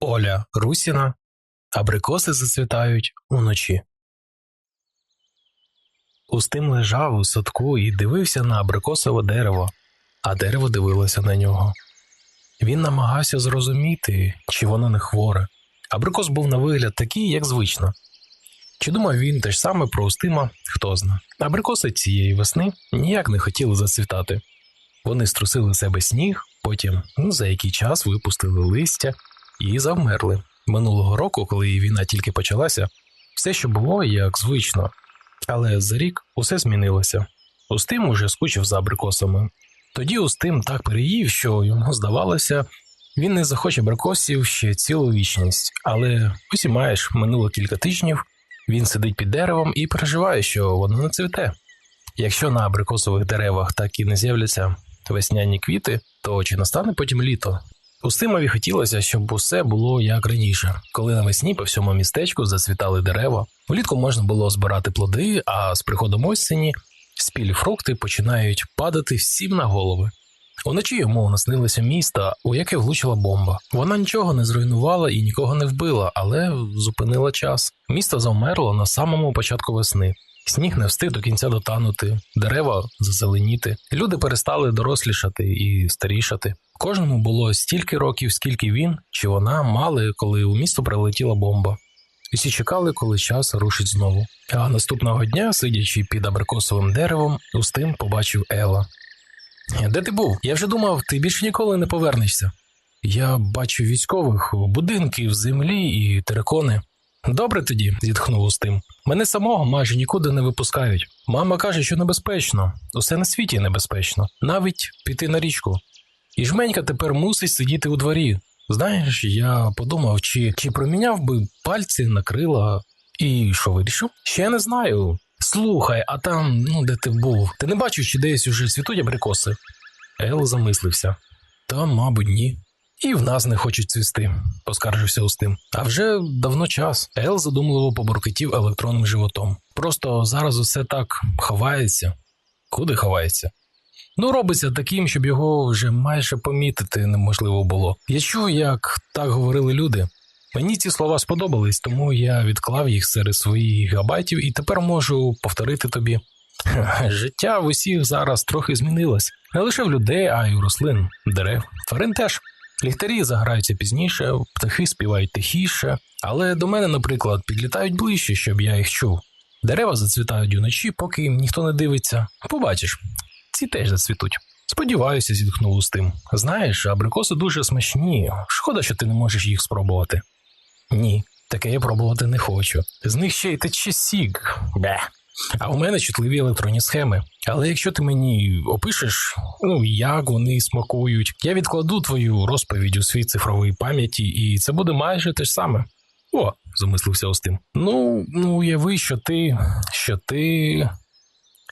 Оля Русіна, абрикоси зацвітають уночі. Устим лежав у садку і дивився на абрикосове дерево, а дерево дивилося на нього. Він намагався зрозуміти, чи воно не хворе. Абрикос був на вигляд такий, як звично. Чи думав він те ж саме про Устима, хто зна. Абрикоси цієї весни ніяк не хотіли зацвітати. Вони струсили себе сніг, потім ну, за який час випустили листя і завмерли. Минулого року, коли війна тільки почалася, все, що було, як звично. Але за рік усе змінилося. Устим уже скучив за абрикосами. Тоді Устим так переїв, що йому здавалося, він не захоче абрикосів ще цілу вічність. Але ось і маєш минуло кілька тижнів, він сидить під деревом і переживає, що воно не цвіте. Якщо на абрикосових деревах так і не з'являться весняні квіти, то чи настане потім літо? Устимові хотілося, щоб усе було як раніше, коли навесні по всьому містечку зацвітали дерева. Влітку можна було збирати плоди, а з приходом осені спілі фрукти починають падати всім на голови. Уночі йому наснилося місто, у яке влучила бомба. Вона нічого не зруйнувала і нікого не вбила, але зупинила час. Місто завмерло на самому початку весни. Сніг не встиг до кінця дотанути, дерева зазеленіти. Люди перестали дорослішати і старішати. Кожному було стільки років, скільки він чи вона мали, коли у місто прилетіла бомба. Усі чекали, коли час рушить знову. А наступного дня, сидячи під абрикосовим деревом, Устим побачив Ела. Де ти був? Я вже думав, ти більше ніколи не повернешся. Я бачу військових, будинки в землі і терикони. Добре тоді, зітхнув Устим. Мене самого майже нікуди не випускають. Мама каже, що небезпечно, усе на світі небезпечно, навіть піти на річку. І жменька тепер мусить сидіти у дворі. Знаєш, я подумав, чи, чи проміняв би пальці на крила. І що вирішив? Ще не знаю. Слухай, а там, ну де ти був? Ти не бачив, чи десь уже цвітуть абрикоси? Ел замислився. Та, мабуть, ні. І в нас не хочуть цвісти, поскаржився Устим. А вже давно час. Ел задумливо побуркотів електронним животом. Просто зараз усе так ховається. Куди ховається? Ну, робиться таким, щоб його вже майже помітити неможливо було. Я чув, як так говорили люди. Мені ці слова сподобались, тому я відклав їх серед своїх гігабайтів і тепер можу повторити тобі. Життя в усіх зараз трохи змінилось. Не лише в людей, а й у рослин, дерев, тварин теж. Ліхтарі заграються пізніше, птахи співають тихіше, але до мене, наприклад, підлітають ближче, щоб я їх чув. Дерева зацвітають уночі, поки їм ніхто не дивиться. Побачиш, ці теж зацвітуть. Сподіваюся, зітхнув Устим. Знаєш, абрикоси дуже смачні. Шкода, що ти не можеш їх спробувати. Ні, таке я пробувати не хочу. З них ще й тече сік. Бе. А у мене чутливі електронні схеми. Але якщо ти мені опишеш, ну як вони смакують, я відкладу твою розповідь у свій цифровій пам'яті, і це буде майже те ж саме. О, замислився Остин. Ну, ну уяви, що ти. що ти.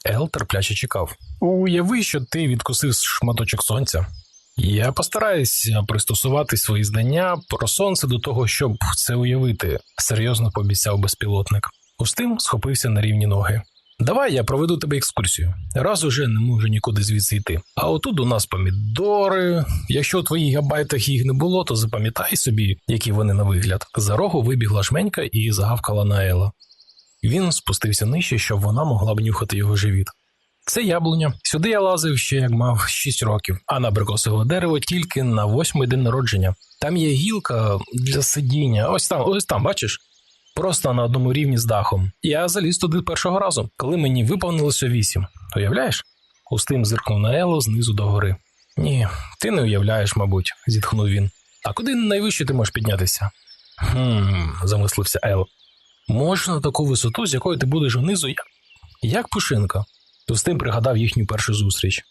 Ел терпляче чекав. Уяви, що ти відкусив шматочок сонця. Я постараюся пристосувати свої знання про сонце до того, щоб це уявити, серйозно пообіцяв безпілотник. Устим схопився на рівні ноги. Давай я проведу тебе екскурсію. Раз уже не можу нікуди звідси йти. А отут у нас помідори. Якщо у твоїх габайтах їх не було, то запам'ятай собі, які вони на вигляд. За рогу вибігла жменька і загавкала на Ела. Він спустився нижче, щоб вона могла б нюхати його живіт. Це яблуня. Сюди я лазив ще як мав 6 років, а на абрикосове дерево тільки на восьмий день народження. Там є гілка для сидіння. Ось там, ось там, бачиш? Просто на одному рівні з дахом. Я заліз туди першого разу, коли мені виповнилося вісім. Уявляєш? Устим зиркнув на Ело знизу до гори. Ні, ти не уявляєш, мабуть, зітхнув він. А куди найвище ти можеш піднятися? Хм, замислився Ел. Можна на таку висоту, з якої ти будеш унизу, як, як пушинка. Устим пригадав їхню першу зустріч.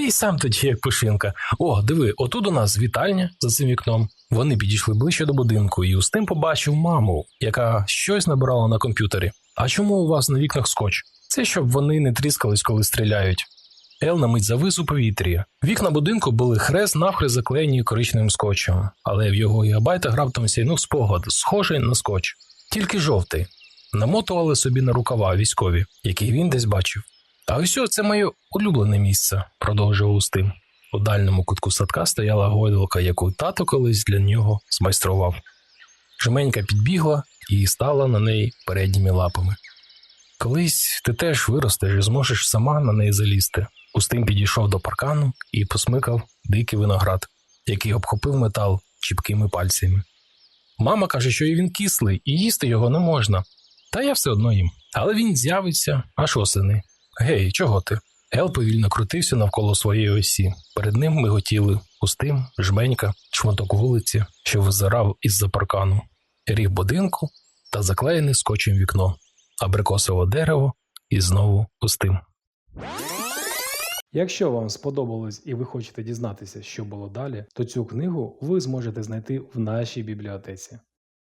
Ти й сам тоді як пушинка. О, диви, отут у нас вітальня за цим вікном. Вони підійшли ближче до будинку, і Устим побачив маму, яка щось набирала на комп'ютері. А чому у вас на вікнах скотч? Це щоб вони не тріскались, коли стріляють. Ел на мить завис у повітрі. Вікна будинку були хрест навхрест заклеєні коричневим скотчем, але в його гігабайтах раптом сяйнув спогад, схожий на скотч, тільки жовтий. Намотували собі на рукава військові, які він десь бачив. А ось це моє улюблене місце, продовжував Устим. У дальньому кутку садка стояла гойдалка, яку тато колись для нього змайстрував. Жменька підбігла і стала на неї передніми лапами. Колись ти теж виростеш і зможеш сама на неї залізти. Устим підійшов до паркану і посмикав дикий виноград, який обхопив метал чіпкими пальцями. Мама каже, що і він кислий, і їсти його не можна. Та я все одно їм. Але він з'явиться аж осени. Гей, чого ти? Ел повільно крутився навколо своєї осі. Перед ним миготіли Устим, жменька, шматок вулиці, що визирав із-за паркану, ріг будинку та заклеєне скотчем вікно, абрикосове дерево і знову Устим. Якщо вам сподобалось і ви хочете дізнатися, що було далі, то цю книгу ви зможете знайти в нашій бібліотеці.